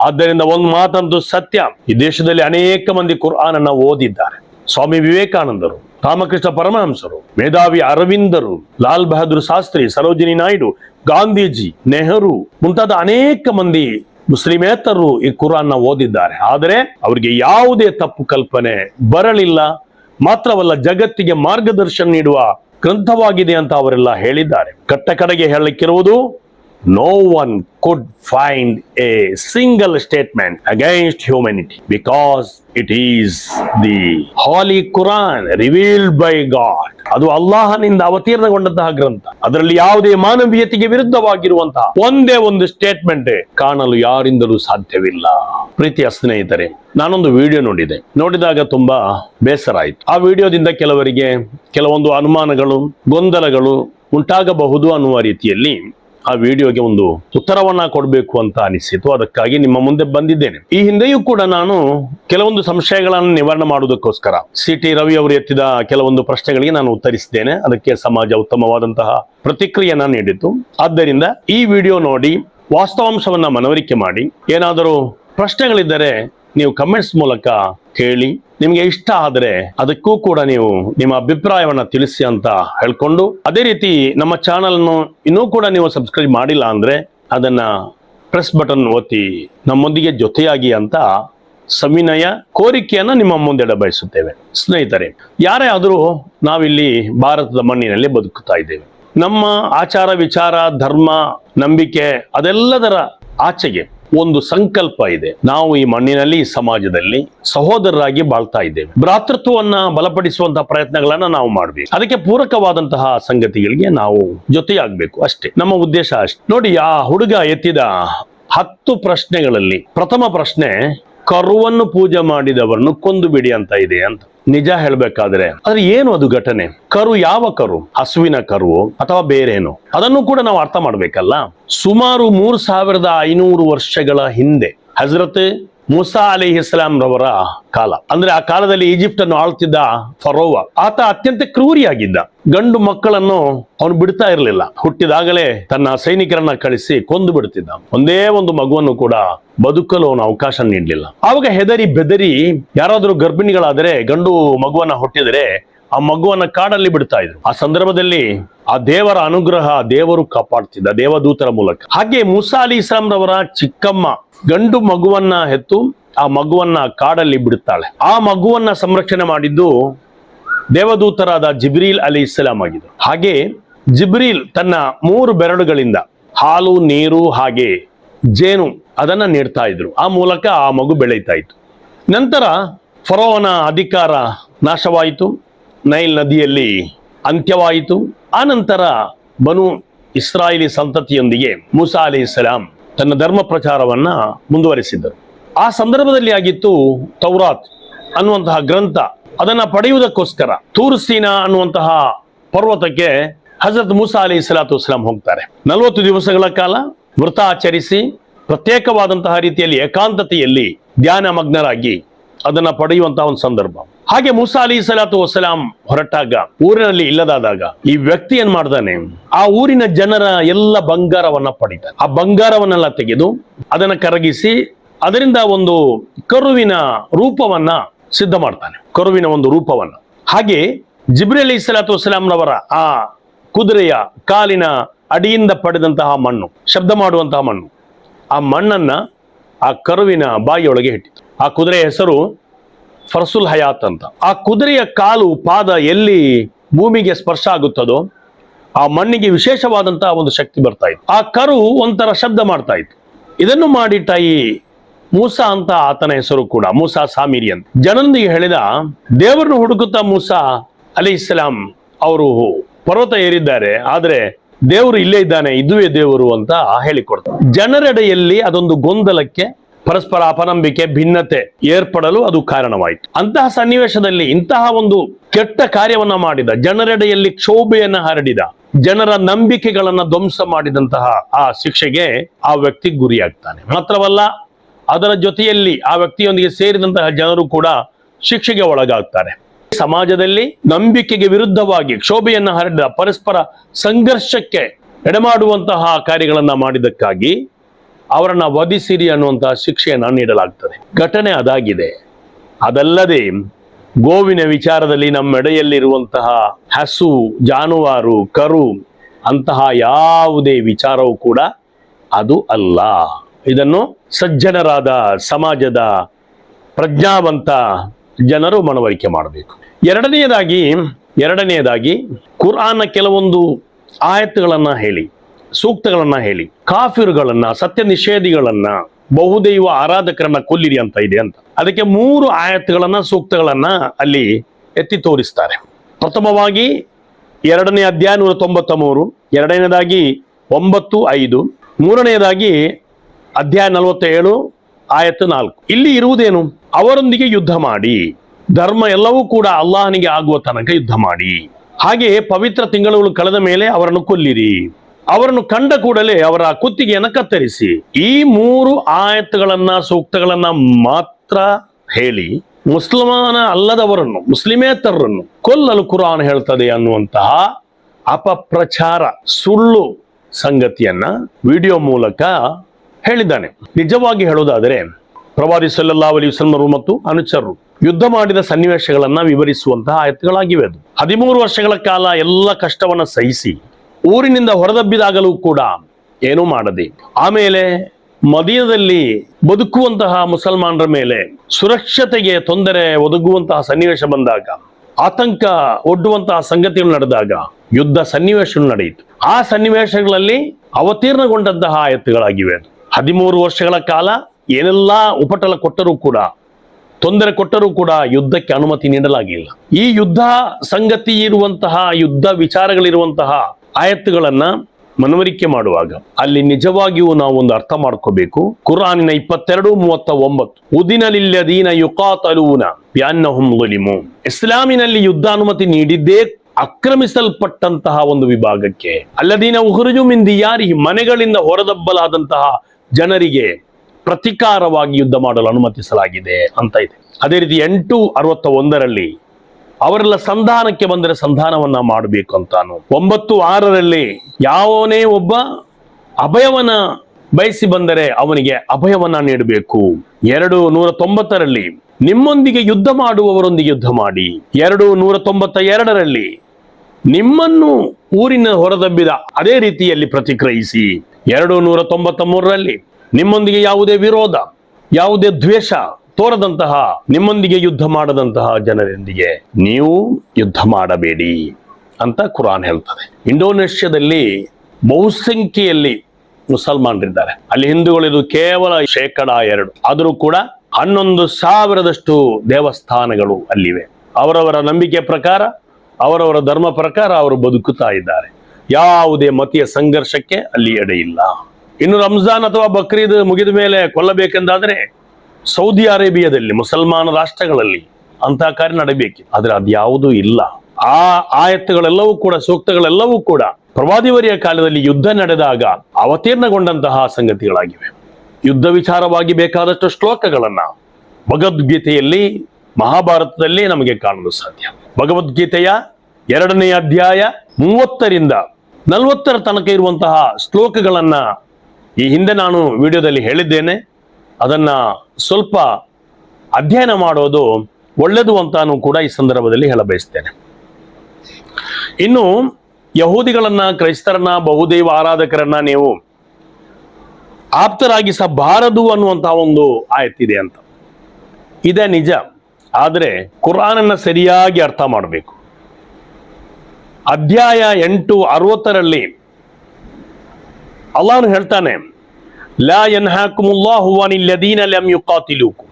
ಆದ್ದರಿಂದ ಒಂದು ಮಾತಂತೂ ಸತ್ಯ. ಈ ದೇಶದಲ್ಲಿ ಅನೇಕ ಮಂದಿ ಕುರ್ಆನ್ ಅನ್ನ ಓದಿದ್ದಾರೆ. ಸ್ವಾಮಿ ವಿವೇಕಾನಂದರು, ರಾಮಕೃಷ್ಣ ಪರಮಹಂಸರು, ಮೇಧಾವಿ ಅರವಿಂದರು, ಲಾಲ್ ಬಹದ್ದೂರ್ ಶಾಸ್ತ್ರಿ, ಸರೋಜಿನಿ ನಾಯ್ಡು, ಗಾಂಧೀಜಿ, ನೆಹರು ಮುಂತಾದ ಅನೇಕ ಮಂದಿ ಮುಸ್ಲಿಮೇತರರು ಈ ಕುರಾನ್ನ ಓದಿದ್ದಾರೆ. ಆದರೆ ಅವರಿಗೆ ಯಾವುದೇ ತಪ್ಪು ಕಲ್ಪನೆ ಬರಲಿಲ್ಲ. ಮಾತ್ರವಲ್ಲ ಜಗತ್ತಿಗೆ ಮಾರ್ಗದರ್ಶನ ನೀಡುವ ಗ್ರಂಥವಾಗಿದೆ ಅಂತ ಅವರೆಲ್ಲ ಹೇಳಿದ್ದಾರೆ. ಕಟ್ಟ ಕಡೆಗೆ ಹೇಳಲಿಕ್ಕಿರುವುದು no one could find a single statement against humanity because it is the Holy Quran revealed by God. ಅದು ಅಲ್ಲಾಹನಿಂದ ಅವತೀರ್ಣಗೊಂಡಂತಹ ಗ್ರಂಥ. ಅದರಲ್ಲಿ ಯಾವುದೇ ಮಾನವೀಯತೆಗೆ ವಿರುದ್ಧವಾಗಿರುವಂತಹ ಒಂದೇ ಒಂದು ಸ್ಟೇಟ್ಮೆಂಟ್ ಕಾಣಲು ಯಾರಿಂದಲೂ ಸಾಧ್ಯವಿಲ್ಲ. ಪ್ರೀತಿಯ ಸ್ನೇಹಿತರೆ, ನಾನೊಂದು ವಿಡಿಯೋ ನೋಡಿದೆ. ನೋಡಿದಾಗ ತುಂಬಾ ಬೇಸರ ಆಯಿತು. ಆ ವಿಡಿಯೋದಿಂದ ಕೆಲವರಿಗೆ ಕೆಲವೊಂದು ಅನುಮಾನಗಳು, ಗೊಂದಲಗಳು ಉಂಟಾಗಬಹುದು ಅನ್ನುವ ರೀತಿಯಲ್ಲಿ ಆ ವಿಡಿಯೋಗೆ ಒಂದು ಉತ್ತರವನ್ನ ಕೊಡಬೇಕು ಅಂತ ಅನಿಸಿತು. ಅದಕ್ಕಾಗಿ ನಿಮ್ಮ ಮುಂದೆ ಬಂದಿದ್ದೇನೆ. ಈ ಹಿಂದೆಯೂ ಕೂಡ ನಾನು ಕೆಲವೊಂದು ಸಂಶಯಗಳನ್ನು ನಿವಾರಣೆ ಮಾಡುವುದಕ್ಕೋಸ್ಕರ ಸಿ ಟಿ ರವಿ ಅವರು ಎತ್ತಿದ ಕೆಲವೊಂದು ಪ್ರಶ್ನೆಗಳಿಗೆ ನಾನು ಉತ್ತರಿಸಿದ್ದೇನೆ. ಅದಕ್ಕೆ ಸಮಾಜ ಉತ್ತಮವಾದಂತಹ ಪ್ರತಿಕ್ರಿಯೆಯನ್ನ ನೀಡಿತು. ಆದ್ದರಿಂದ ಈ ವಿಡಿಯೋ ನೋಡಿ, ವಾಸ್ತವಾಂಶವನ್ನ ಮನವರಿಕೆ ಮಾಡಿ, ಏನಾದರೂ ಪ್ರಶ್ನೆಗಳಿದ್ದರೆ ನೀವು ಕಮೆಂಟ್ಸ್ ಮೂಲಕ ಕೇಳಿ ನಿಮಗೆ ಇಷ್ಟ ಆದರೆ ಅದಕ್ಕೂ ಕೂಡ ನೀವು ನಿಮ್ಮ ಅಭಿಪ್ರಾಯವನ್ನು ತಿಳಿಸಿ ಅಂತ ಹೇಳ್ಕೊಂಡು, ಅದೇ ರೀತಿ ನಮ್ಮ ಚಾನಲ್ ಅನ್ನು ಇನ್ನೂ ಕೂಡ ನೀವು ಸಬ್ಸ್ಕ್ರೈಬ್ ಮಾಡಿಲ್ಲ ಅಂದ್ರೆ ಅದನ್ನ ಪ್ರೆಸ್ ಬಟನ್ ಒತ್ತಿ, ನಮ್ಮೊಂದಿಗೆ ಜೊತೆಯಾಗಿ ಅಂತ ಸವಿನಯ ಕೋರಿಕೆಯನ್ನು ನಿಮ್ಮ ಮುಂದೆ ಬಯಸುತ್ತೇವೆ ಸ್ನೇಹಿತರೆ, ಯಾರೇ ಆದರೂ ನಾವಿಲ್ಲಿ ಭಾರತದ ಮಣ್ಣಿನಲ್ಲಿ ಬದುಕುತ್ತಾ ಇದ್ದೇವೆ. ನಮ್ಮ ಆಚಾರ ವಿಚಾರ, ಧರ್ಮ, ನಂಬಿಕೆ ಅದೆಲ್ಲದರ ಆಚೆಗೆ ಒಂದು ಸಂಕಲ್ಪ ಇದೆ. ನಾವು ಈ ಮಣ್ಣಿನಲ್ಲಿ, ಈ ಸಮಾಜದಲ್ಲಿ ಸಹೋದರರಾಗಿ ಬಾಳ್ತಾ ಇದ್ದೇವೆ. ಭ್ರಾತೃತ್ವವನ್ನ ಬಲಪಡಿಸುವಂತಹ ಪ್ರಯತ್ನಗಳನ್ನ ನಾವು ಮಾಡಬೇಕು. ಅದಕ್ಕೆ ಪೂರಕವಾದಂತಹ ಸಂಗತಿಗಳಿಗೆ ನಾವು ಜೊತೆಯಾಗಬೇಕು ಅಷ್ಟೇ. ನಮ್ಮ ಉದ್ದೇಶ ಅಷ್ಟೇ. ನೋಡಿ, ಆ ಹುಡುಗ ಎತ್ತಿದ ಹತ್ತು ಪ್ರಶ್ನೆಗಳಲ್ಲಿ ಪ್ರಥಮ ಪ್ರಶ್ನೆ ಕರುವನ್ನು ಪೂಜೆ ಮಾಡಿದವರನ್ನು ಕೊಂದು ಬಿಡಿ ಅಂತ ಇದೆ ಅಂತ. ನಿಜ ಹೇಳ್ಬೇಕಾದ್ರೆ ಆದ್ರೆ ಏನು ಅದು ಘಟನೆ? ಕರು ಯಾವ ಕರು? ಹಸುವಿನ ಕರು ಅಥವಾ ಬೇರೇನು? ಅದನ್ನು ಕೂಡ ನಾವು ಅರ್ಥ ಮಾಡ್ಬೇಕಲ್ಲ. ಸುಮಾರು ಮೂರು ಸಾವಿರದ ಐನೂರು ವರ್ಷಗಳ ಹಿಂದೆ, ಹಜರತ್ ಮುಸಾ ಅಲಿ ಇಸ್ಲಾಂ ರವರ ಕಾಲ. ಅಂದ್ರೆ ಆ ಕಾಲದಲ್ಲಿ ಈಜಿಪ್ಟ್ ಅನ್ನು ಆಳ್ತಿದ್ದ ಫರೋವ. ಆತ ಅತ್ಯಂತ ಕ್ರೂರಿಯಾಗಿದ್ದ. ಗಂಡು ಮಕ್ಕಳನ್ನು ಅವನು ಬಿಡ್ತಾ ಇರಲಿಲ್ಲ. ಹುಟ್ಟಿದಾಗಲೇ ತನ್ನ ಸೈನಿಕರನ್ನ ಕಳಿಸಿ ಕೊಂದು ಬಿಡ್ತಿದ್ದ. ಒಂದೇ ಒಂದು ಮಗುವನ್ನು ಕೂಡ ಬದುಕಲು ಅವನು ಅವಕಾಶ ನೀಡಲಿಲ್ಲ. ಆವಾಗ ಹೆದರಿ ಬೆದರಿ ಯಾರಾದರೂ ಗರ್ಭಿಣಿಗಳಾದರೆ ಗಂಡು ಮಗುವನ್ನ ಹುಟ್ಟಿದರೆ ಆ ಮಗುವನ್ನ ಕಾಡಲ್ಲಿ ಬಿಡ್ತಾ ಇದ್ರು. ಆ ಸಂದರ್ಭದಲ್ಲಿ ಆ ದೇವರ ಅನುಗ್ರಹ ದೇವರು ಕಾಪಾಡ್ತಿದ್ದ, ದೇವದೂತರ ಮೂಲಕ. ಹಾಗೆ ಮುಸಾ ಅಲಿ ಇಸ್ಲಾಂ ರವರ ಚಿಕ್ಕಮ್ಮ ಗಂಡು ಮಗುವನ್ನ ಹೆತ್ತು ಆ ಮಗುವನ್ನ ಕಾಡಲ್ಲಿ ಬಿಡುತ್ತಾಳೆ. ಆ ಮಗುವನ್ನ ಸಂರಕ್ಷಣೆ ಮಾಡಿದ್ದು ದೇವದೂತರಾದ ಜಿಬ್ರೀಲ್ ಅಲಿ ಇಸ್ಲಾಂ ಆಗಿದ್ರು ಹಾಗೆ ಜಿಬ್ರೀಲ್ ತನ್ನ ಮೂರು ಬೆರಳುಗಳಿಂದ ಹಾಲು, ನೀರು ಹಾಗೆ ಜೇನು ಅದನ್ನ ನೀಡ್ತಾ ಇದ್ರು. ಆ ಮೂಲಕ ಆ ಮಗು ಬೆಳೀತಾ ಇತ್ತು. ನಂತರ ಫರೋವನ ಅಧಿಕಾರ ನಾಶವಾಯಿತು. ನೈಲ್ ನದಿಯಲ್ಲಿ ಅಂತ್ಯವಾಯಿತು. ಆ ನಂತರ ಬನು ಇಸ್ರಾಯಿಲಿ ಸಂತತಿಯೊಂದಿಗೆ ಮೂಸಾ ಅಲಿ ಇಸ್ಲಾಂ ತನ್ನ ಧರ್ಮ ಪ್ರಚಾರವನ್ನ ಮುಂದುವರಿಸಿದ್ದರು. ಆ ಸಂದರ್ಭದಲ್ಲಿ ಆಗಿತ್ತು ತೌರಾತ್ ಅನ್ನುವಂತಹ ಗ್ರಂಥ. ಅದನ್ನ ಪಡೆಯುವುದಕ್ಕೋಸ್ಕರ ತೂರ್ಸೀನಾ ಅನ್ನುವಂತಹ ಪರ್ವತಕ್ಕೆ ಹಜರತ್ ಮೂಸಾ ಅಲಿ ಇಸ್ಲಾತು ಇಸ್ಲಾಂ ಹೋಗ್ತಾರೆ. ನಲವತ್ತು ದಿವಸಗಳ ಕಾಲ ವೃತ ಆಚರಿಸಿ ಪ್ರತ್ಯೇಕವಾದಂತಹ ರೀತಿಯಲ್ಲಿ ಏಕಾಂತತೆಯಲ್ಲಿ ಧ್ಯಾನ ಮಗ್ನರಾಗಿ ಅದನ್ನ ಪಡೆಯುವಂತಹ ಒಂದು ಸಂದರ್ಭ. ಹಾಗೆ ಮೂಸಾ ಅಲಿ ಸಲಾತು ವಸಲಾಂ ಹೊರಟಾಗ, ಊರಿನಲ್ಲಿ ಇಲ್ಲದಾದಾಗ ಈ ವ್ಯಕ್ತಿ ಏನ್ ಮಾಡ್ತಾನೆ ಆ ಊರಿನ ಜನರ ಎಲ್ಲ ಬಂಗಾರವನ್ನ ಪಡಿತಾನೆ. ಆ ಬಂಗಾರವನ್ನೆಲ್ಲ ತೆಗೆದು ಅದನ್ನ ಕರಗಿಸಿ ಅದರಿಂದ ಒಂದು ಕರುವಿನ ರೂಪವನ್ನ ಸಿದ್ಧ ಮಾಡ್ತಾನೆ. ಕರುವಿನ ಒಂದು ರೂಪವನ್ನ. ಹಾಗೆ ಜಿಬ್ರಿ ಅಲಿ ಸಲಾತು ವಸಲಾಂರವರ ಆ ಕುದುರೆಯ ಕಾಲಿನ ಅಡಿಯಿಂದ ಪಡೆದಂತಹ ಮಣ್ಣು, ಶಬ್ದ ಮಾಡುವಂತಹ ಮಣ್ಣು. ಆ ಮಣ್ಣನ್ನ ಆ ಕರುವಿನ ಬಾಯಿಯೊಳಗೆ ಇಟ್ಟಿತು ಆ ಕುದುರೆಯ ಹೆಸರು ಫರ್ಸುಲ್ ಹಯಾತ್ ಅಂತ. ಆ ಕುದುರೆಯ ಕಾಲು ಪಾದ ಎಲ್ಲಿ ಭೂಮಿಗೆ ಸ್ಪರ್ಶ ಆಗುತ್ತದೋ ಆ ಮಣ್ಣಿಗೆ ವಿಶೇಷವಾದಂತಹ ಒಂದು ಶಕ್ತಿ ಬರ್ತಾ ಇತ್ತು. ಆ ಕರು ಒಂಥರ ಶಬ್ದ ಮಾಡ್ತಾ ಇತ್ತು. ಇದನ್ನು ಮಾಡಿಟ್ಟ ಈ ಮೂಸಾ ಅಂತ ಆತನ ಹೆಸರು ಕೂಡ, ಮೂಸಾ ಸಾಮಿರಿ ಅಂತ. ಜನಂದಿಗೆ ಹೇಳಿದ, ದೇವರನ್ನು ಹುಡುಕುತ್ತಾ ಮೂಸಾ ಅಲಿ ಇಸ್ಲಾಂ ಅವರು ಪರ್ವತ ಏರಿದ್ದಾರೆ, ಆದ್ರೆ ದೇವರು ಇಲ್ಲೇ ಇದ್ದಾನೆ, ಇದುವೇ ದೇವರು ಅಂತ ಹೇಳಿಕೊಡ್ತಾರೆ. ಜನರೆಡೆಯಲ್ಲಿ ಅದೊಂದು ಗೊಂದಲಕ್ಕೆ ಪರಸ್ಪರ ಅಪನಂಬಿಕೆ, ಭಿನ್ನತೆ ಏರ್ಪಡಲು ಅದು ಕಾರಣವಾಯಿತು. ಅಂತಹ ಸನ್ನಿವೇಶದಲ್ಲಿ ಇಂತಹ ಒಂದು ಕೆಟ್ಟ ಕಾರ್ಯವನ್ನ ಮಾಡಿದ, ಜನರೆಡೆಯಲ್ಲಿ ಕ್ಷೋಭೆಯನ್ನ ಹರಡಿದ, ಜನರ ನಂಬಿಕೆಗಳನ್ನ ಧ್ವಂಸ ಮಾಡಿದಂತಹ ಆ ಶಿಕ್ಷೆಗೆ ಆ ವ್ಯಕ್ತಿ ಗುರಿಯಾಗ್ತಾನೆ. ಮಾತ್ರವಲ್ಲ, ಅದರ ಜೊತೆಯಲ್ಲಿ ಆ ವ್ಯಕ್ತಿಯೊಂದಿಗೆ ಸೇರಿದಂತಹ ಜನರು ಕೂಡ ಶಿಕ್ಷೆಗೆ ಒಳಗಾಗ್ತಾರೆ. ಸಮಾಜದಲ್ಲಿ ನಂಬಿಕೆಗೆ ವಿರುದ್ಧವಾಗಿ ಕ್ಷೋಭೆಯನ್ನ ಹರಡಿದ ಪರಸ್ಪರ ಸಂಘರ್ಷಕ್ಕೆ ಎಡೆಮಾಡುವಂತಹ ಕಾರ್ಯಗಳನ್ನ ಮಾಡಿದ್ದಕ್ಕಾಗಿ ಅವರನ್ನ ವಧಿಸಿರಿ ಅನ್ನುವಂತಹ ಶಿಕ್ಷೆಯನ್ನು ನೀಡಲಾಗ್ತದೆ. ಘಟನೆ ಅದಾಗಿದೆ. ಅದಲ್ಲದೆ ಗೋವಿನ ವಿಚಾರದಲ್ಲಿ ನಮ್ಮೆಡೆಯಲ್ಲಿರುವಂತಹ ಹಸು, ಜಾನುವಾರು, ಕರು ಅಂತಹ ಯಾವುದೇ ವಿಚಾರವೂ ಕೂಡ ಅದು ಅಲ್ಲ. ಇದನ್ನು ಸಜ್ಜನರಾದ ಸಮಾಜದ ಪ್ರಜ್ಞಾವಂತ ಜನರು ಮನವರಿಕೆ ಮಾಡಬೇಕು. ಎರಡನೆಯದಾಗಿ ಎರಡನೆಯದಾಗಿ ಕುರಾನ್ನ ಕೆಲವೊಂದು ಆಯತ್ತುಗಳನ್ನು ಹೇಳಿ. ಸೂಕ್ತಗಳನ್ನ ಹೇಳಿ, ಕಾಫಿರುಗಳನ್ನ ಸತ್ಯ ನಿಷೇಧಿಗಳನ್ನ ಬಹುದೈವ ಆರಾಧಕರನ್ನ ಕೊಲ್ಲಿರಿ ಅಂತ ಇದೆ ಅಂತ. ಅದಕ್ಕೆ ಮೂರು ಆಯತ್ಗಳನ್ನ ಸೂಕ್ತಗಳನ್ನ ಅಲ್ಲಿ ಎತ್ತಿ ತೋರಿಸ್ತಾರೆ. ಪ್ರಥಮವಾಗಿ ಎರಡನೇ ಅಧ್ಯಾಯ ನೂರ ತೊಂಬತ್ತ ಮೂರು, ಎರಡನೇದಾಗಿ ಒಂಬತ್ತು ಐದು ಮೂರನೆಯದಾಗಿ ಅಧ್ಯಾಯ ನಲವತ್ತೇಳು, ಆಯತ್ತು ನಾಲ್ಕು. ಇಲ್ಲಿ ಇರುವುದೇನು? ಅವರೊಂದಿಗೆ ಯುದ್ಧ ಮಾಡಿ, ಧರ್ಮ ಎಲ್ಲವೂ ಕೂಡ ಅಲ್ಲಾಹನಿಗೆ ಆಗುವ ತನಕ ಯುದ್ಧ ಮಾಡಿ. ಹಾಗೆ ಪವಿತ್ರ ತಿಂಗಳುಗಳು ಕಳೆದ ಮೇಲೆ ಅವರನ್ನು ಕೊಲ್ಲಿರಿ. ಅವರನ್ನು ಕಂಡ ಕೂಡಲೇ ಅವರ ಕುತ್ತಿಗೆಯನ್ನು ಕತ್ತರಿಸಿ, ಈ ಮೂರು ಆಯತ್ಗಳನ್ನ ಸೂಕ್ತಗಳನ್ನ ಮಾತ್ರ ಹೇಳಿ, ಮುಸ್ಲಿಮಾನ ಅಲ್ಲದವರನ್ನು, ಮುಸ್ಲಿಮೇತರರನ್ನು ಕೊಲ್ಲಲು ಕುರಾನ್ ಹೇಳ್ತದೆ ಅನ್ನುವಂತಹ ಅಪಪ್ರಚಾರ, ಸುಳ್ಳು ಸಂಗತಿಯನ್ನ ವಿಡಿಯೋ ಮೂಲಕ ಹೇಳಿದ್ದಾನೆ. ನಿಜವಾಗಿ ಹೇಳುವುದಾದರೆ, ಪ್ರವಾದಿ ಸಲ್ಲಾ ಅಲಿ ವಸಲ್ಲಮರು ಮತ್ತು ಅನುಚರರು ಯುದ್ಧ ಮಾಡಿದ ಸನ್ನಿವೇಶಗಳನ್ನ ವಿವರಿಸುವಂತಹ ಆಯತ್ಗಳಾಗಿವೆ ಅದು. ಹದಿಮೂರು ವರ್ಷಗಳ ಕಾಲ ಎಲ್ಲ ಕಷ್ಟವನ್ನ ಸಹಿಸಿ ಊರಿನಿಂದ ಹೊರದಬ್ಬಿದಾಗಲೂ ಕೂಡ ಏನೂ ಮಾಡದೆ, ಆಮೇಲೆ ಮದೀನದಲ್ಲಿ ಬದುಕುವಂತಹ ಮುಸಲ್ಮಾನರ ಮೇಲೆ ಸುರಕ್ಷತೆಗೆ ತೊಂದರೆ ಒದಗುವಂತಹ ಸನ್ನಿವೇಶ ಬಂದಾಗ, ಆತಂಕ ಒಡ್ಡುವಂತಹ ಸಂಗತಿಗಳು ನಡೆದಾಗ ಯುದ್ಧ ಸನ್ನಿವೇಶಗಳು ನಡೆಯಿತು. ಆ ಸನ್ನಿವೇಶಗಳಲ್ಲಿ ಅವತೀರ್ಣಗೊಂಡಂತಹ ಆಯತ್ತುಗಳಾಗಿವೆ. ಹದಿಮೂರು ವರ್ಷಗಳ ಕಾಲ ಏನೆಲ್ಲ ಉಪಟಳ ಕೊಟ್ಟರೂ ಕೂಡ, ತೊಂದರೆ ಕೊಟ್ಟರೂ ಕೂಡ ಯುದ್ಧಕ್ಕೆ ಅನುಮತಿ ನೀಡಲಾಗಿಲ್ಲ. ಈ ಯುದ್ಧ ಸಂಗತಿ ಇರುವಂತಹ, ಯುದ್ಧ ವಿಚಾರಗಳಿರುವಂತಹ ಆಯತ್ತುಗಳನ್ನು ಮನವರಿಕೆ ಮಾಡುವಾಗ ಅಲ್ಲಿ ನಿಜವಾಗಿಯೂ ನಾವು ಒಂದು ಅರ್ಥ ಮಾಡ್ಕೋಬೇಕು. ಕುರಾನಿನ ಇಪ್ಪತ್ತೆರಡು ಮೂವತ್ತ ಒಂಬತ್ತು ಉದಿನಲಿಲ್ಲದೀನ ಯುಕಾತಲೂನ ಬ್ಯಾನ್ನಹುಂಗುಲಿಮು ಇಸ್ಲಾಮಿನಲ್ಲಿ ಯುದ್ಧ ಅನುಮತಿ ನೀಡಿದ್ದೇ ಆಕ್ರಮಿಸಲ್ಪಟ್ಟಂತಹ ಒಂದು ವಿಭಾಗಕ್ಕೆ. ಅಲ್ಲದೀನ ಉಹುರುಜು ಮಿಂದಿಯಾರಿ ಮನೆಗಳಿಂದ ಹೊರದಬ್ಬಲಾದಂತಹ ಜನರಿಗೆ ಪ್ರತಿಕಾರವಾಗಿ ಯುದ್ಧ ಮಾಡಲು ಅನುಮತಿಸಲಾಗಿದೆ ಅಂತ ಇದೆ. ಅದೇ ರೀತಿ ಎಂಟು ಅರವತ್ತ ಒಂದರಲ್ಲಿ ಅವರೆಲ್ಲ ಸಂಧಾನಕ್ಕೆ ಬಂದರೆ ಸಂಧಾನವನ್ನ ಮಾಡಬೇಕು ಅಂತಾನು ಒಂಬತ್ತು ಆರರಲ್ಲಿ ಯಾವನೇ ಒಬ್ಬ ಅಭಯವನ ಬಯಸಿ ಬಂದರೆ ಅವನಿಗೆ ಅಭಯವನ್ನ ನೀಡಬೇಕು. ಎರಡು ನೂರ ತೊಂಬತ್ತರಲ್ಲಿ ನಿಮ್ಮೊಂದಿಗೆ ಯುದ್ಧ ಮಾಡುವವರೊಂದಿಗೆ ಯುದ್ಧ ಮಾಡಿ. ಎರಡು ನೂರ ತೊಂಬತ್ತ ಎರಡರಲ್ಲಿ ನಿಮ್ಮನ್ನು ಊರಿನ ಹೊರದಬ್ಬಿದ ಅದೇ ರೀತಿಯಲ್ಲಿ ಪ್ರತಿಕ್ರಿಯಿಸಿ. ಎರಡು ನೂರ ತೊಂಬತ್ತ ಮೂರರಲ್ಲಿ ನಿಮ್ಮೊಂದಿಗೆ ಯಾವುದೇ ವಿರೋಧ, ಯಾವುದೇ ದ್ವೇಷ ತೋರದಂತಹ, ನಿಮ್ಮೊಂದಿಗೆ ಯುದ್ಧ ಮಾಡದಂತಹ ಜನರೊಂದಿಗೆ ನೀವು ಯುದ್ಧ ಮಾಡಬೇಡಿ ಅಂತ ಕುರಾನ್ ಹೇಳ್ತದೆ. ಇಂಡೋನೇಷ್ಯಾದಲ್ಲಿ ಬಹುಸಂಖ್ಯೆಯಲ್ಲಿ ಮುಸಲ್ಮಾನರಿದ್ದಾರೆ. ಅಲ್ಲಿ ಹಿಂದೂಗಳಿದು ಕೇವಲ ಶೇಕಡ ಎರಡು. ಆದರೂ ಕೂಡ ಹನ್ನೊಂದು ಸಾವಿರದಷ್ಟು ದೇವಸ್ಥಾನಗಳು ಅಲ್ಲಿವೆ. ಅವರವರ ನಂಬಿಕೆ ಪ್ರಕಾರ, ಅವರವರ ಧರ್ಮ ಪ್ರಕಾರ ಅವರು ಬದುಕುತ್ತಾ ಇದ್ದಾರೆ. ಯಾವುದೇ ಮತೀಯ ಸಂಘರ್ಷಕ್ಕೆ ಅಲ್ಲಿ ಎಡೆಯಿಲ್ಲ. ಇನ್ನು ರಂಜಾನ್ ಅಥವಾ ಬಕ್ರೀದ್ ಮುಗಿದ ಮೇಲೆ ಕೊಲ್ಲಬೇಕೆಂದಾದ್ರೆ ಸೌದಿ ಅರೇಬಿಯಾದಲ್ಲಿ, ಮುಸಲ್ಮಾನ ರಾಷ್ಟ್ರಗಳಲ್ಲಿ ಅಂತಹ ಕಾರ್ಯ ನಡೆಯಬೇಕಿತ್ತು. ಆದ್ರೆ ಅದ್ಯಾವುದೂ ಇಲ್ಲ. ಆ ಆಯತ್ತುಗಳೆಲ್ಲವೂ ಕೂಡ, ಸೂಕ್ತಗಳೆಲ್ಲವೂ ಕೂಡ ಪ್ರವಾದಿವರಿಯ ಕಾಲದಲ್ಲಿ ಯುದ್ಧ ನಡೆದಾಗ ಅವತೀರ್ಣಗೊಂಡಂತಹ ಸಂಗತಿಗಳಾಗಿವೆ. ಯುದ್ಧ ವಿಚಾರವಾಗಿ ಬೇಕಾದಷ್ಟು ಶ್ಲೋಕಗಳನ್ನ ಭಗವದ್ಗೀತೆಯಲ್ಲಿ, ಮಹಾಭಾರತದಲ್ಲಿ ನಮಗೆ ಕಾಣಲು ಸಾಧ್ಯ. ಭಗವದ್ಗೀತೆಯ ಎರಡನೇ ಅಧ್ಯಾಯ ಮೂವತ್ತರಿಂದ ನಲವತ್ತರ ತನಕ ಇರುವಂತಹ ಶ್ಲೋಕಗಳನ್ನ ಈ ಹಿಂದೆ ನಾನು ವಿಡಿಯೋದಲ್ಲಿ ಹೇಳಿದ್ದೇನೆ. ಅದನ್ನ ಸ್ವಲ್ಪ ಅಧ್ಯಯನ ಮಾಡೋದು ಒಳ್ಳೆಯದು ಅಂತಾನು ಕೂಡ ಈ ಸಂದರ್ಭದಲ್ಲಿ ಹೇಳ ಬಯಸ್ತೇನೆ ಇನ್ನು ಯಹೂದಿಗಳನ್ನ, ಕ್ರೈಸ್ತರನ್ನ, ಬಹುದೈವ ಆರಾಧಕರನ್ನ ನೀವು ಆಪ್ತರಾಗಿಸಬಾರದು ಅನ್ನುವಂತಹ ಒಂದು ಆಯತ್ತಿದೆ ಅಂತ. ಇದೆ ನಿಜ. ಆದರೆ ಕುರಾನನ್ನು ಸರಿಯಾಗಿ ಅರ್ಥ ಮಾಡಬೇಕು. ಅಧ್ಯಾಯ ಎಂಟು ಅರವತ್ತರಲ್ಲಿ ಅಲ್ಲಾನು ಹೇಳ್ತಾನೆ ಲಾ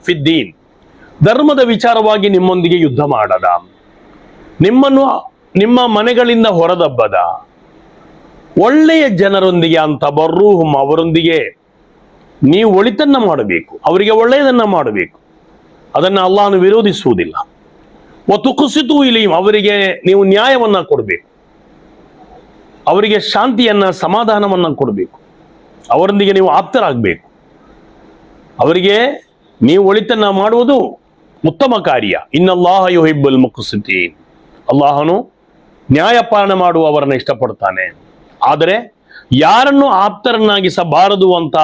ಫಿದ್ದೀನ್ ಧರ್ಮದ ವಿಚಾರವಾಗಿ ನಿಮ್ಮೊಂದಿಗೆ ಯುದ್ಧ ಮಾಡದ. ನಿಮ್ಮನ್ನು, ನಿಮ್ಮ ಮನೆಗಳಿಂದ ಹೊರದಬ್ಬದ. ಒಳ್ಳೆಯ ಜನರೊಂದಿಗೆ ಅಂತ ಬರ್ರೂಹುಂ ಅವರೊಂದಿಗೆ ನೀವು ಒಳಿತನ್ನ ಮಾಡಬೇಕು. ಅವರಿಗೆ ಒಳ್ಳೆಯದನ್ನ ಮಾಡಬೇಕು. ಅದನ್ನು ಅಲ್ಲಾನು ವಿರೋಧಿಸುವುದಿಲ್ಲ. ಒತ್ತು ಕುಸಿತು ಇಲ್ಲಿ ಅವರಿಗೆ ನೀವು ನ್ಯಾಯವನ್ನ ಕೊಡಬೇಕು. ಅವರಿಗೆ ಶಾಂತಿಯನ್ನ, ಸಮಾಧಾನವನ್ನ ಕೊಡಬೇಕು. ಅವರೊಂದಿಗೆ ನೀವು ಆಪ್ತರಾಗಬೇಕು. ಅವರಿಗೆ ನೀವು ಒಳಿತನ್ನ ಮಾಡುವುದು ಉತ್ತಮ ಕಾರ್ಯ. ಇನ್ನಲ್ಲಾಹ ಯುಹಿಬ್ಬುಲ್ ಮುಖಸಿತೀನ್ ಅಲ್ಲಾಹನು ನ್ಯಾಯಪಾಲನೆ ಮಾಡುವವರನ್ನ ಇಷ್ಟಪಡ್ತಾನೆ. ಆದರೆ ಯಾರನ್ನು ಆಪ್ತರನ್ನಾಗಿಸಬಾರದು ಅಂತ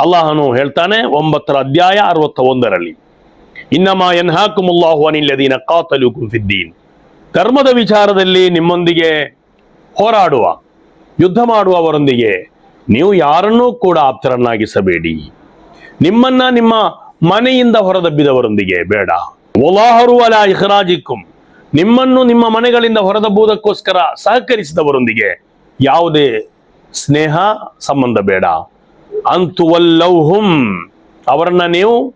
ಅಲ್ಲಾಹನು ಹೇಳ್ತಾನೆ? ಒಂಬತ್ತರ ಅಧ್ಯಾಯ ಅರವತ್ತ ಒಂದರಲ್ಲಿ ಇನ್ನಮ ಎನ್ಹಾಕುಮುಲ್ಲಾಹು ಅನಿಲ್ಲದೀನ ಕಾತಲು ಫಿದ್ದೀನ್. ಧರ್ಮದ ವಿಚಾರದಲ್ಲಿ ನಿಮ್ಮೊಂದಿಗೆ ಹೋರಾಡುವ, ಯುದ್ಧ ಮಾಡುವವರೊಂದಿಗೆ ನೀವು ಯಾರನ್ನೂ ಕೂಡ ಆಪ್ತರನ್ನಾಗಿಸಬೇಡಿ. ನಿಮ್ಮನ್ನ ನಿಮ್ಮ ಮನೆಯಿಂದ ಹೊರದಬ್ಬಿದವರೊಂದಿಗೆ ಬೇಡ. ಒಲಾಹರು ಅಲ ಇಹರಾಜಿಕ್ಕುಂ ನಿಮ್ಮನ್ನು ನಿಮ್ಮ ಮನೆಗಳಿಂದ ಹೊರದಬ್ಬುವುದಕ್ಕೋಸ್ಕರ ಸಹಕರಿಸಿದವರೊಂದಿಗೆ ಯಾವುದೇ ಸ್ನೇಹ, ಸಂಬಂಧ ಬೇಡ. ಅಂತುವಲ್ಲೌಹುಂ. ಅವರನ್ನ ನೀವು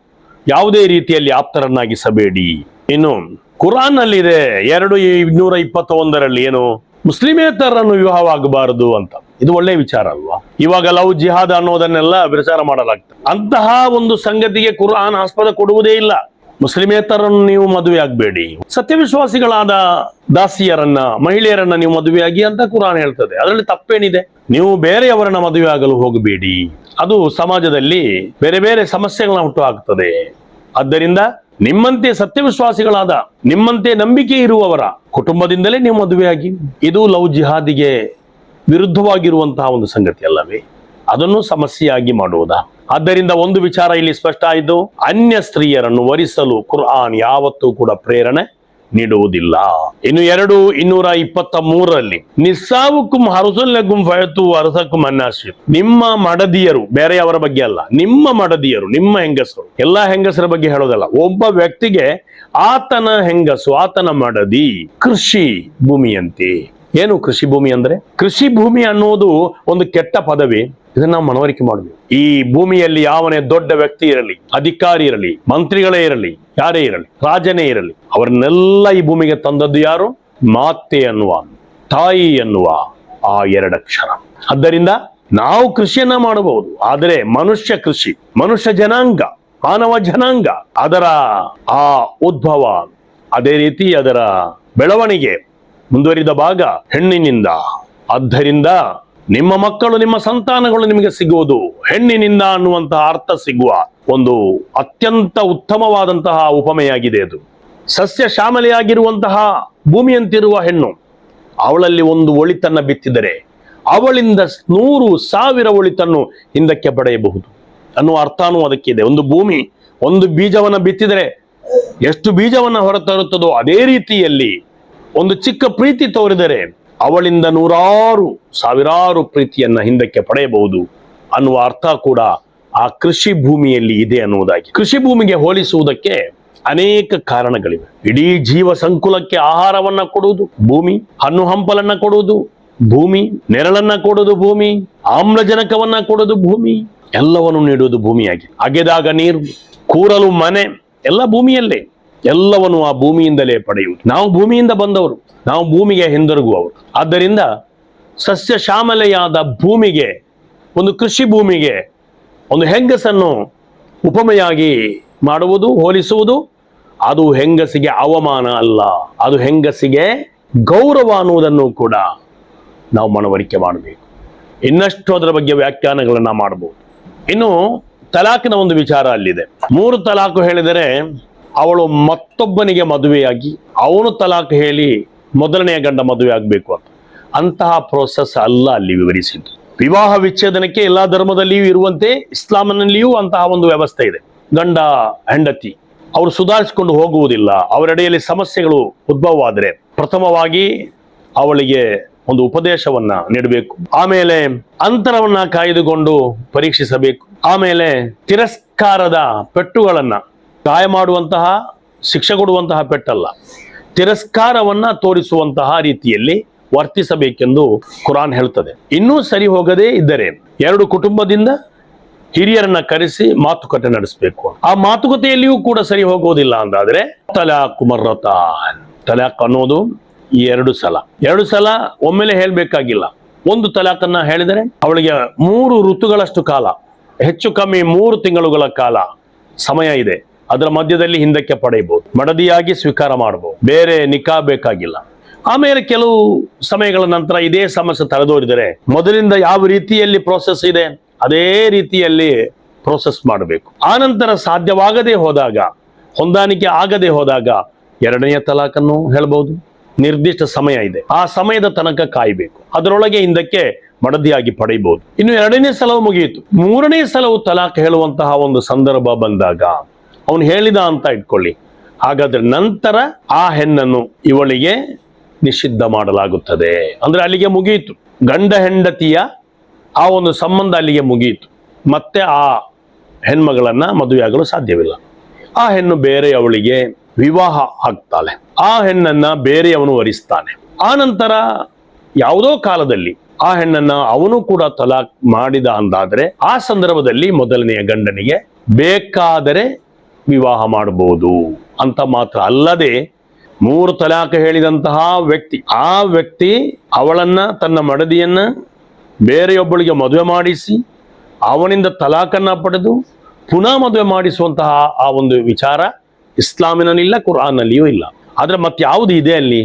ಯಾವುದೇ ರೀತಿಯಲ್ಲಿ ಆಪ್ತರನ್ನಾಗಿಸಬೇಡಿ. ಇನ್ನು ಕುರಾನ್ ನಲ್ಲಿದೆ ಎರಡು ಇನ್ನೂರ ಇಪ್ಪತ್ತ ಒಂದರಲ್ಲಿ ಏನು? ಮುಸ್ಲಿಮೇತರನ್ನು ವಿವಾಹವಾಗಬಾರದು ಅಂತ. ಇದು ಒಳ್ಳೆಯ ವಿಚಾರ ಅಲ್ವಾ? ಇವಾಗ ಲವ್, ಜಿಹಾದ್ ಅನ್ನೋದನ್ನೆಲ್ಲ ಪ್ರಚಾರ ಮಾಡಲಾಗ್ತದೆ. ಅಂತಹ ಒಂದು ಸಂಗತಿಗೆ ಕುರಾನ್ ಆಸ್ಪದ ಕೊಡುವುದೇ ಇಲ್ಲ. ಮುಸ್ಲಿಮೇತರನ್ನು ನೀವು ಮದುವೆ ಆಗಬೇಡಿ ಸತ್ಯವಿಶ್ವಾಸಿಗಳಾದ ದಾಸಿಯರನ್ನ, ಮಹಿಳೆಯರನ್ನ ನೀವು ಮದುವೆಯಾಗಿ ಅಂತ ಕುರಾನ್ ಹೇಳ್ತದೆ. ಅದರಲ್ಲಿ ತಪ್ಪೇನಿದೆ? ನೀವು ಬೇರೆಯವರನ್ನ ಮದುವೆ ಆಗಲು ಹೋಗಬೇಡಿ. ಅದು ಸಮಾಜದಲ್ಲಿ ಬೇರೆ ಬೇರೆ ಸಮಸ್ಯೆಗಳನ್ನ ಹುಟ್ಟು ಹಾಕ್ತದೆ ಆದ್ದರಿಂದ ನಿಮ್ಮಂತೆ ಸತ್ಯವಿಶ್ವಾಸಿಗಳಾದ, ನಿಮ್ಮಂತೆ ನಂಬಿಕೆ ಇರುವವರ ಕುಟುಂಬದಿಂದಲೇ ನೀವು ಮದುವೆಯಾಗಿ. ಇದು ಲವ್, ಜಿಹಾದಿಗೆ ವಿರುದ್ಧವಾಗಿರುವಂತಹ ಒಂದು ಸಂಗತಿ ಅಲ್ಲವೇ? ಅದನ್ನು ಸಮಸ್ಯೆಯಾಗಿ ಮಾಡುವುದಾ? ಆದ್ದರಿಂದ ಒಂದು ವಿಚಾರ ಇಲ್ಲಿ ಸ್ಪಷ್ಟ ಆಯಿತು ಅನ್ಯ ಸ್ತ್ರೀಯರನ್ನು ವರಿಸಲು ಕುರ್ಆನ್ ಯಾವತ್ತೂ ಕೂಡ ಪ್ರೇರಣೆ ನೀಡುವುದಿಲ್ಲ. ಇನ್ನು ಎರಡು, ಇನ್ನೂರ ಇಪ್ಪತ್ತ ಮೂರರಲ್ಲಿ ನಿಸ್ಸಾವುಕುಂ ಹರಸುಲ್ಲಗುಂ ಫಯತು ಅರಸಕುಂ ಅನ್ನಾಶಿ ನಿಮ್ಮ ಮಡದಿಯರು ಬೇರೆಯವರ ಬಗ್ಗೆ ಅಲ್ಲ, ನಿಮ್ಮ ಮಡದಿಯರು, ನಿಮ್ಮ ಹೆಂಗಸರು, ಎಲ್ಲಾ ಹೆಂಗಸರ ಬಗ್ಗೆ ಹೇಳೋದಲ್ಲ, ಒಬ್ಬ ವ್ಯಕ್ತಿಗೆ ಆತನ ಹೆಂಗಸು, ಆತನ ಮಡದಿ ಕೃಷಿ ಭೂಮಿಯಂತೆ. ಏನು ಕೃಷಿ ಭೂಮಿ ಅಂದ್ರೆ? ಕೃಷಿ ಭೂಮಿ ಅನ್ನೋದು ಒಂದು ಕೆಟ್ಟ ಪದವಿ. ಇದನ್ನ ನಾವು ಮನವರಿಕೆ ಮಾಡಬೇಕು. ಈ ಭೂಮಿಯಲ್ಲಿ ಯಾವನೇ ದೊಡ್ಡ ವ್ಯಕ್ತಿ ಇರಲಿ, ಅಧಿಕಾರಿ ಇರಲಿ, ಮಂತ್ರಿಗಳೇ ಇರಲಿ, ಯಾರೇ ಇರಲಿ, ರಾಜನೇ ಇರಲಿ, ಅವರನ್ನೆಲ್ಲ ಈ ಭೂಮಿಗೆ ತಂದದ್ದು ಯಾರು? ಮಾತೆ ಅನ್ನುವ, ತಾಯಿ ಅನ್ನುವ ಆ ಎರಡಕ್ಷರ ಆದ್ದರಿಂದ ನಾವು ಕೃಷಿಯನ್ನ ಮಾಡಬಹುದು. ಆದರೆ ಮನುಷ್ಯ ಕೃಷಿ, ಮನುಷ್ಯ ಜನಾಂಗ, ಮಾನವ ಜನಾಂಗ, ಅದರ ಆ ಉದ್ಭವ, ಅದೇ ರೀತಿ ಅದರ ಬೆಳವಣಿಗೆ ಮುಂದುವರಿದ ಭಾಗ ಹೆಣ್ಣಿನಿಂದ. ಆದ್ದರಿಂದ ನಿಮ್ಮ ಮಕ್ಕಳು ನಿಮ್ಮ ಸಂತಾನಗಳು ನಿಮಗೆ ಸಿಗುವುದು. ಹೆಣ್ಣಿನಿಂದ ಅನ್ನುವಂತಹ ಅರ್ಥ ಸಿಗುವ ಒಂದು ಅತ್ಯಂತ ಉತ್ತಮವಾದಂತಹ ಉಪಮೆಯಾಗಿದೆ ಅದು. ಸಸ್ಯ ಶ್ಯಾಮಲೆಯಾಗಿರುವಂತಹ ಭೂಮಿಯಂತಿರುವ ಹೆಣ್ಣು, ಅವಳಲ್ಲಿ ಒಂದು ಒಳಿತನ್ನ ಬಿತ್ತಿದರೆ ಅವಳಿಂದ ನೂರು ಸಾವಿರ ಒಳಿತನ್ನು ಹಿಂದಕ್ಕೆ ಪಡೆಯಬಹುದು. ಅನ್ನುವ ಅರ್ಥನೂ ಅದಕ್ಕಿದೆ. ಒಂದು ಭೂಮಿ ಒಂದು ಬೀಜವನ್ನ ಬಿತ್ತಿದರೆ ಎಷ್ಟು ಬೀಜವನ್ನ ಹೊರತರುತ್ತದೋ ಅದೇ ರೀತಿಯಲ್ಲಿ ಒಂದು ಚಿಕ್ಕ ಪ್ರೀತಿ ತೋರಿದರೆ ಅವಳಿಂದ ನೂರಾರು, ಸಾವಿರಾರು ಪ್ರೀತಿಯನ್ನ ಹಿಂದಕ್ಕೆ ಪಡೆಯಬಹುದು ಅನ್ನುವ ಅರ್ಥ ಕೂಡ ಆ ಕೃಷಿ ಭೂಮಿಯಲ್ಲಿ ಇದೆ ಅನ್ನುವುದಾಗಿ. ಕೃಷಿ ಭೂಮಿಗೆ ಹೋಲಿಸುವುದಕ್ಕೆ ಅನೇಕ ಕಾರಣಗಳಿವೆ. ಇಡೀ ಜೀವ ಸಂಕುಲಕ್ಕೆ ಆಹಾರವನ್ನ ಕೊಡುವುದು ಭೂಮಿ, ಹಣ್ಣು ಹಂಪಲನ್ನ ಕೊಡುವುದು ಭೂಮಿ, ನೆರಳನ್ನ ಕೊಡುವುದು ಭೂಮಿ, ಆಮ್ಲಜನಕವನ್ನ ಕೊಡುವುದು ಭೂಮಿ, ಎಲ್ಲವನ್ನು ನೀಡುವುದು ಭೂಮಿಯಾಗಿ ಅಗೆದಾಗ ನೀರು, ಕೂರಲು ಮನೆ, ಎಲ್ಲ ಭೂಮಿಯಲ್ಲೇ. ಎಲ್ಲವನ್ನು ಆ ಭೂಮಿಯಿಂದಲೇ ಪಡೆಯುವುದು. ನಾವು ಭೂಮಿಯಿಂದ ಬಂದವರು, ನಾವು ಭೂಮಿಗೆ ಹಿಂದಿರುಗುವವರು. ಆದ್ದರಿಂದ ಸಸ್ಯ ಶ್ಯಾಮಲೆಯಾದ ಭೂಮಿಗೆ, ಒಂದು ಕೃಷಿ ಭೂಮಿಗೆ, ಒಂದು ಹೆಂಗಸನ್ನು ಉಪಮೆಯಾಗಿ ಮಾಡುವುದು, ಹೋಲಿಸುವುದು, ಅದು ಹೆಂಗಸಿಗೆ ಅವಮಾನ ಅಲ್ಲ. ಅದು ಹೆಂಗಸಿಗೆ ಗೌರವ ಅನ್ನುವುದನ್ನು ಕೂಡ ನಾವು ಮನವರಿಕೆ ಮಾಡಬೇಕು. ಇನ್ನಷ್ಟು ಅದರ ಬಗ್ಗೆ ವ್ಯಾಖ್ಯಾನಗಳನ್ನು ಮಾಡಬಹುದು ಇನ್ನು ತಲಾಖಿನ ಒಂದು ವಿಚಾರ ಅಲ್ಲಿದೆ. ಮೂರು ತಲಾಖು ಹೇಳಿದರೆ ಅವಳು ಮತ್ತೊಬ್ಬನಿಗೆ ಮದುವೆಯಾಗಿ ಅವನು ತಲಾಖ್ ಹೇಳಿ ಮೊದಲನೆಯ ಗಂಡ ಮದುವೆ ಆಗಬೇಕು ಅಂತ. ಅಂತಹ ಪ್ರೋಸೆಸ್ ಅಲ್ಲ ಅಲ್ಲಿ ವಿವರಿಸಿದ್ದು. ವಿವಾಹ ವಿಚ್ಛೇದನಕ್ಕೆ ಎಲ್ಲಾ ಧರ್ಮದಲ್ಲಿಯೂ ಇರುವಂತೆ ಇಸ್ಲಾಮಿನಲ್ಲಿಯೂ ಅಂತಹ ಒಂದು ವ್ಯವಸ್ಥೆ ಇದೆ. ಗಂಡ, ಹೆಂಡತಿ, ಅವರು ಸುಧಾರಿಸಿಕೊಂಡು ಹೋಗುವುದಿಲ್ಲ. ಅವರೆಡೆಯಲ್ಲಿ ಸಮಸ್ಯೆಗಳು ಉದ್ಭವವಾದರೆ ಪ್ರಥಮವಾಗಿ ಅವಳಿಗೆ ಒಂದು ಉಪದೇಶವನ್ನ ನೀಡಬೇಕು. ಆಮೇಲೆ ಅಂತರವನ್ನ ಕಾಯ್ದುಕೊಂಡು ಪರೀಕ್ಷಿಸಬೇಕು. ಆಮೇಲೆ ತಿರಸ್ಕಾರದ ಪೆಟ್ಟುಗಳನ್ನ ಗಾಯ ಮಾಡುವಂತಹ, ಶಿಕ್ಷೆ ಕೊಡುವಂತಹ ಪೆಟ್ಟಲ್ಲ. ತಿರಸ್ಕಾರವನ್ನ ತೋರಿಸುವಂತಹ ರೀತಿಯಲ್ಲಿ ವರ್ತಿಸಬೇಕೆಂದು ಕುರಾನ್ ಹೇಳ್ತದೆ. ಇನ್ನೂ ಸರಿ ಹೋಗದೇ ಇದ್ದರೆ ಎರಡು ಕುಟುಂಬದಿಂದ ಹಿರಿಯರನ್ನ ಕರೆಸಿ ಮಾತುಕತೆ ನಡೆಸಬೇಕು. ಆ ಮಾತುಕತೆಯಲ್ಲಿಯೂ ಕೂಡ ಸರಿ ಹೋಗೋದಿಲ್ಲ ಅಂದಾದ್ರೆ, ತಲಾಕ್ ಮರ್ರತಾನ್. ತಲಾಕ್ ಅನ್ನೋದು ಎರಡು ಸಲ. ಎರಡು ಸಲ ಒಮ್ಮೆಲೆ ಹೇಳ್ಬೇಕಾಗಿಲ್ಲ. ಒಂದು ತಲಾಕನ್ನ ಹೇಳಿದರೆ ಅವಳಿಗೆ ಮೂರು ಋತುಗಳಷ್ಟು ಕಾಲ, ಹೆಚ್ಚು ಕಮ್ಮಿ ಮೂರು ತಿಂಗಳುಗಳ ಕಾಲ ಸಮಯ ಇದೆ. ಅದರ ಮಧ್ಯದಲ್ಲಿ ಹಿಂದಕ್ಕೆ ಪಡೆಯಬಹುದು. ಮಡದಿಯಾಗಿ ಸ್ವೀಕಾರ ಮಾಡಬಹುದು. ಬೇರೆ ನಿಕಾ ಬೇಕಾಗಿಲ್ಲ. ಆಮೇಲೆ ಕೆಲವು ಸಮಯಗಳ ನಂತರ ಇದೇ ಸಮಸ್ಯೆ ತಲೆದೋರಿದರೆ ಮೊದಲಿಂದ ಯಾವ ರೀತಿಯಲ್ಲಿ ಪ್ರೋಸೆಸ್ ಇದೆ? ಅದೇ ರೀತಿಯಲ್ಲಿ ಪ್ರೋಸೆಸ್ ಮಾಡಬೇಕು. ಆನಂತರ ಸಾಧ್ಯವಾಗದೆ ಹೋದಾಗ, ಹೊಂದಾಣಿಕೆ ಆಗದೆ ಹೋದಾಗ ಎರಡನೆಯ ತಲಾಖನ್ನು ಹೇಳಬಹುದು. ನಿರ್ದಿಷ್ಟ ಸಮಯ ಇದೆ. ಆ ಸಮಯದ ತನಕ ಕಾಯಬೇಕು. ಅದರೊಳಗೆ ಹಿಂದಕ್ಕೆ ಮಡದಿಯಾಗಿ ಪಡೆಯಬಹುದು. ಇನ್ನು ಎರಡನೇ ಸಲವು ಮುಗಿಯಿತು. ಮೂರನೇ ಸಲವು ತಲಾಖ್ ಹೇಳುವಂತಹ ಒಂದು ಸಂದರ್ಭ ಬಂದಾಗ ಅವನು ಹೇಳಿದ ಅಂತ ಇಟ್ಕೊಳ್ಳಿ. ಹಾಗಾದ್ರೆ ನಂತರ ಆ ಹೆಣ್ಣನ್ನು ಇವಳಿಗೆ ನಿಷಿದ್ಧ ಮಾಡಲಾಗುತ್ತದೆ. ಅಂದ್ರೆ ಅಲ್ಲಿಗೆ ಮುಗಿಯಿತು. ಗಂಡ ಹೆಂಡತಿಯ ಆ ಒಂದು ಸಂಬಂಧ ಅಲ್ಲಿಗೆ ಮುಗಿಯಿತು. ಮತ್ತೆ ಆ ಹೆಣ್ಮಗಳನ್ನ ಮದುವೆಯಾಗಲು ಸಾಧ್ಯವಿಲ್ಲ. ಆ ಹೆಣ್ಣು ಬೇರೆಯವಳಿಗೆ ವಿವಾಹ ಆಗ್ತಾಳೆ. ಆ ಹೆಣ್ಣನ್ನ ಬೇರೆಯವನು ವರಿಸ್ತಾನೆ. ಆ ನಂತರ ಯಾವುದೋ ಕಾಲದಲ್ಲಿ ಆ ಹೆಣ್ಣನ್ನ ಅವನು ಕೂಡ ತಲಾಕ್ ಮಾಡಿದ ಅಂದಾದ್ರೆ ಆ ಸಂದರ್ಭದಲ್ಲಿ ಮೊದಲನೆಯ ಗಂಡನಿಗೆ ಬೇಕಾದರೆ ವಿವಾಹ ಮಾಡಬಹುದು ಅಂತ ಮಾತ್ರ ಅಲ್ಲದೆ ಮೂರು ತಲಾಖ ಹೇಳಿದಂತಹ ವ್ಯಕ್ತಿ, ಆ ವ್ಯಕ್ತಿ ಅವಳನ್ನ ತನ್ನ ಮಡದಿಯನ್ನ ಬೇರೆಯೊಬ್ಬಳಿಗೆ ಮದುವೆ ಮಾಡಿಸಿ, ಅವನಿಂದ ತಲಾಖನ್ನ ಪಡೆದು ಪುನಃ ಮದುವೆ ಮಾಡಿಸುವಂತಹ ಆ ಒಂದು ವಿಚಾರ ಇಸ್ಲಾಮಿನಲ್ಲಿಲ್ಲ ಕುರಾನ್ನಲ್ಲಿಯೂ ಇಲ್ಲ. ಆದ್ರೆ ಮತ್ಯಾವುದು ಇದೆ ಅಲ್ಲಿ?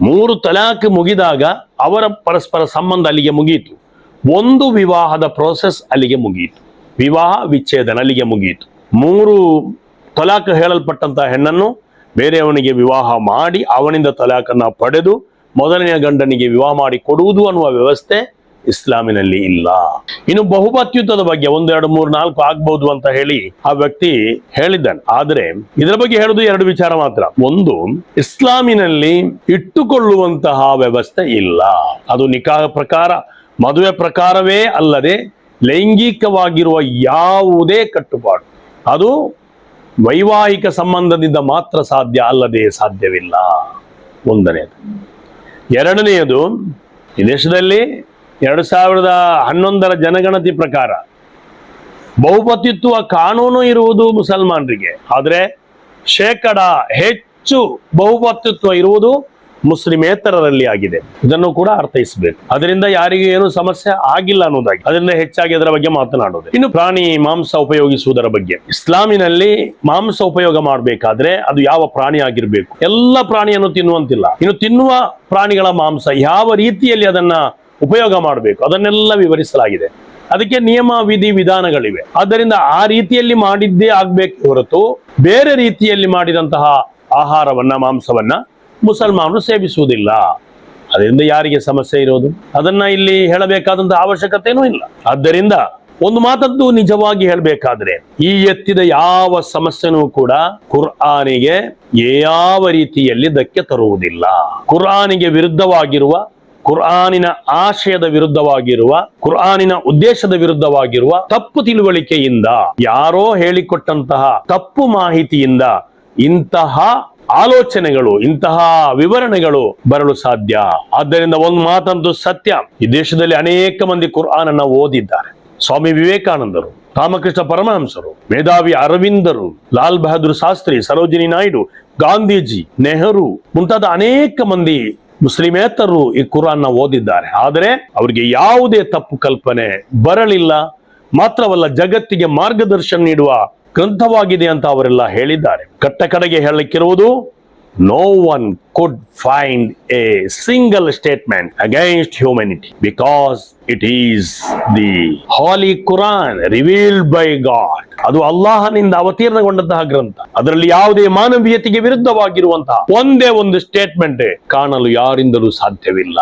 ಮೂರು ತಲಾಖ್ ಮುಗಿದಾಗ ಅವರ ಪರಸ್ಪರ ಸಂಬಂಧ ಅಲ್ಲಿಗೆ ಮುಗಿಯಿತು ಒಂದು ವಿವಾಹದ ಪ್ರೋಸೆಸ್ ಅಲ್ಲಿಗೆ ಮುಗಿಯಿತು ವಿವಾಹ ವಿಚ್ಛೇದನ ಅಲ್ಲಿಗೆ ಮುಗಿಯಿತು ಮೂರು ತಲಾಖ್ ಹೇಳಲ್ಪಟ್ಟಂತಹ ಹೆಣ್ಣನ್ನು ಬೇರೆಯವನಿಗೆ ವಿವಾಹ ಮಾಡಿ ಅವನಿಂದ ತಲಾಖನ್ನ ಪಡೆದು ಮೊದಲನೆಯ ಗಂಡನಿಗೆ ವಿವಾಹ ಮಾಡಿ ಕೊಡುವುದು ಅನ್ನುವ ವ್ಯವಸ್ಥೆ ಇಸ್ಲಾಮಿನಲ್ಲಿ ಇಲ್ಲ. ಇನ್ನು ಬಹುಪತ್ಯುತದ ಬಗ್ಗೆ ಒಂದು, ಎರಡು, ಮೂರು, ನಾಲ್ಕು ಆಗ್ಬಹುದು ಅಂತ ಹೇಳಿ ಆ ವ್ಯಕ್ತಿ ಹೇಳಿದ್ದಾನೆ. ಆದ್ರೆ ಇದರ ಬಗ್ಗೆ ಹೇಳುದು ಎರಡು ವಿಚಾರ ಮಾತ್ರ. ಒಂದು, ಇಸ್ಲಾಮಿನಲ್ಲಿ ಇಟ್ಟುಕೊಳ್ಳುವಂತಹ ವ್ಯವಸ್ಥೆ ಇಲ್ಲ. ಅದು ನಿಕಾಹ ಪ್ರಕಾರ, ಮದುವೆ ಪ್ರಕಾರವೇ ಅಲ್ಲದೆ ಲೈಂಗಿಕವಾಗಿರುವ ಯಾವುದೇ ಕಟ್ಟುಪಾಡು. ಅದು ವೈವಾಹಿಕ ಸಂಬಂಧದಿಂದ ಮಾತ್ರ ಸಾಧ್ಯ ಅಲ್ಲದೆ ಸಾಧ್ಯವಿಲ್ಲ. ಒಂದನೆಯದು ಎರಡನೆಯದು, ಈ ದೇಶದಲ್ಲಿ ಎರಡು ಸಾವಿರದ ಹನ್ನೊಂದರ ಜನಗಣತಿ ಪ್ರಕಾರ ಬಹುಪತಿತ್ವ ಕಾನೂನು ಇರುವುದು ಮುಸಲ್ಮಾನರಿಗೆ. ಆದರೆ ಶೇಕಡ ಹೆಚ್ಚು ಬಹುಪತಿತ್ವ ಇರುವುದು ಮುಸ್ಲಿಮೇತರರಲ್ಲಿ ಆಗಿದೆ. ಇದನ್ನು ಕೂಡ ಅರ್ಥೈಸಬೇಕು. ಅದರಿಂದ ಯಾರಿಗೂ ಏನು ಸಮಸ್ಯೆ ಆಗಿಲ್ಲ ಅನ್ನೋದಾಗಿ, ಅದರಿಂದ ಹೆಚ್ಚಾಗಿ ಅದರ ಬಗ್ಗೆ ಮಾತನಾಡೋದು. ಇನ್ನು ಪ್ರಾಣಿ ಮಾಂಸ ಉಪಯೋಗಿಸುವುದರ ಬಗ್ಗೆ. ಇಸ್ಲಾಮಿನಲ್ಲಿ ಮಾಂಸ ಉಪಯೋಗ ಮಾಡಬೇಕಾದ್ರೆ ಅದು ಯಾವ ಪ್ರಾಣಿ ಆಗಿರ್ಬೇಕು. ಎಲ್ಲ ಪ್ರಾಣಿಯನ್ನು ತಿನ್ನುವಂತಿಲ್ಲ. ಇನ್ನು ತಿನ್ನುವ ಪ್ರಾಣಿಗಳ ಮಾಂಸ ಯಾವ ರೀತಿಯಲ್ಲಿ ಅದನ್ನ ಉಪಯೋಗ ಮಾಡಬೇಕು, ಅದನ್ನೆಲ್ಲ ವಿವರಿಸಲಾಗಿದೆ. ಅದಕ್ಕೆ ನಿಯಮ, ವಿಧಿ, ವಿಧಾನಗಳಿವೆ. ಆದ್ದರಿಂದ ಆ ರೀತಿಯಲ್ಲಿ ಮಾಡಿದ್ದೇ ಆಗ್ಬೇಕು ಹೊರತು ಬೇರೆ ರೀತಿಯಲ್ಲಿ ಮಾಡಿದಂತಹ ಆಹಾರವನ್ನ, ಮಾಂಸವನ್ನ ಮುಸಲ್ಮಾನರು ಸೇವಿಸುವುದಿಲ್ಲ. ಅದರಿಂದ ಯಾರಿಗೆ ಸಮಸ್ಯೆ ಇರೋದು? ಅದನ್ನ ಇಲ್ಲಿ ಹೇಳಬೇಕಾದಂತಹ ಅವಶ್ಯಕತೆನೂ ಇಲ್ಲ. ಆದ್ದರಿಂದ ಒಂದು ಮಾತದ್ದು ನಿಜವಾಗಿ ಹೇಳಬೇಕಾದ್ರೆ, ಈ ಎತ್ತಿದ ಯಾವ ಸಮಸ್ಯೆನೂ ಕೂಡ ಕುರ್ಆನಿಗೆ ಯಾವ ರೀತಿಯಲ್ಲಿ ಧಕ್ಕೆ ತರುವುದಿಲ್ಲ. ಕುರ್ಆನಿಗೆ ವಿರುದ್ಧವಾಗಿರುವ, ಕುರ್ಆನಿನ ಆಶಯದ ವಿರುದ್ಧವಾಗಿರುವ, ಕುರ್ಆನಿನ ಉದ್ದೇಶದ ವಿರುದ್ಧವಾಗಿರುವ ತಪ್ಪು ತಿಳುವಳಿಕೆಯಿಂದ, ಯಾರೋ ಹೇಳಿಕೊಟ್ಟಂತಹ ತಪ್ಪು ಮಾಹಿತಿಯಿಂದ ಇಂತಹ ಆಲೋಚನೆಗಳು, ಇಂತಹ ವಿವರಣೆಗಳು ಬರಲು ಸಾಧ್ಯ. ಆದ್ದರಿಂದ ಒಂದು ಮಾತಂತೂ ಸತ್ಯ. ಈ ದೇಶದಲ್ಲಿ ಅನೇಕ ಮಂದಿ ಕುರ್ಆನ್ ಅನ್ನ ಓದಿದ್ದಾರೆ. ಸ್ವಾಮಿ ವಿವೇಕಾನಂದರು, ರಾಮಕೃಷ್ಣ ಪರಮಹಂಸರು, ಮೇಧಾವಿ ಅರವಿಂದರು, ಲಾಲ್ ಬಹದ್ದೂರ್ ಶಾಸ್ತ್ರಿ, ಸರೋಜಿನಿ ನಾಯ್ಡು, ಗಾಂಧೀಜಿ, ನೆಹರು ಮುಂತಾದ ಅನೇಕ ಮಂದಿ ಮುಸ್ಲಿಮೇತರರು ಈ ಕುರಾನ್ನ ಓದಿದ್ದಾರೆ. ಆದರೆ ಅವರಿಗೆ ಯಾವುದೇ ತಪ್ಪು ಕಲ್ಪನೆ ಬರಲಿಲ್ಲ. ಮಾತ್ರವಲ್ಲ ಜಗತ್ತಿಗೆ ಮಾರ್ಗದರ್ಶನ ನೀಡುವ ಗ್ರಂಥವಾಗಿದೆ ಅಂತ ಅವರೆಲ್ಲ ಹೇಳಿದ್ದಾರೆ. ಕಟ್ಟ ಕಡೆಗೆ ಹೇಳಲಿಕ್ಕಿರುವುದು no one could find a single statement against humanity because it is the holy Quran revealed by God ಅದು ಅಲ್ಲಾಹನಿಂದ ಅವತೀರ್ಣಗೊಂಡಂತಹ ಗ್ರಂಥ. ಅದರಲ್ಲಿ ಯಾವುದೇ ಮಾನವೀಯತೆಗೆ ವಿರುದ್ಧವಾಗಿರುವಂತಹ ಒಂದೇ ಒಂದು ಸ್ಟೇಟ್ಮೆಂಟ್ ಕಾಣಲು ಯಾರಿಂದಲೂ ಸಾಧ್ಯವಿಲ್ಲ.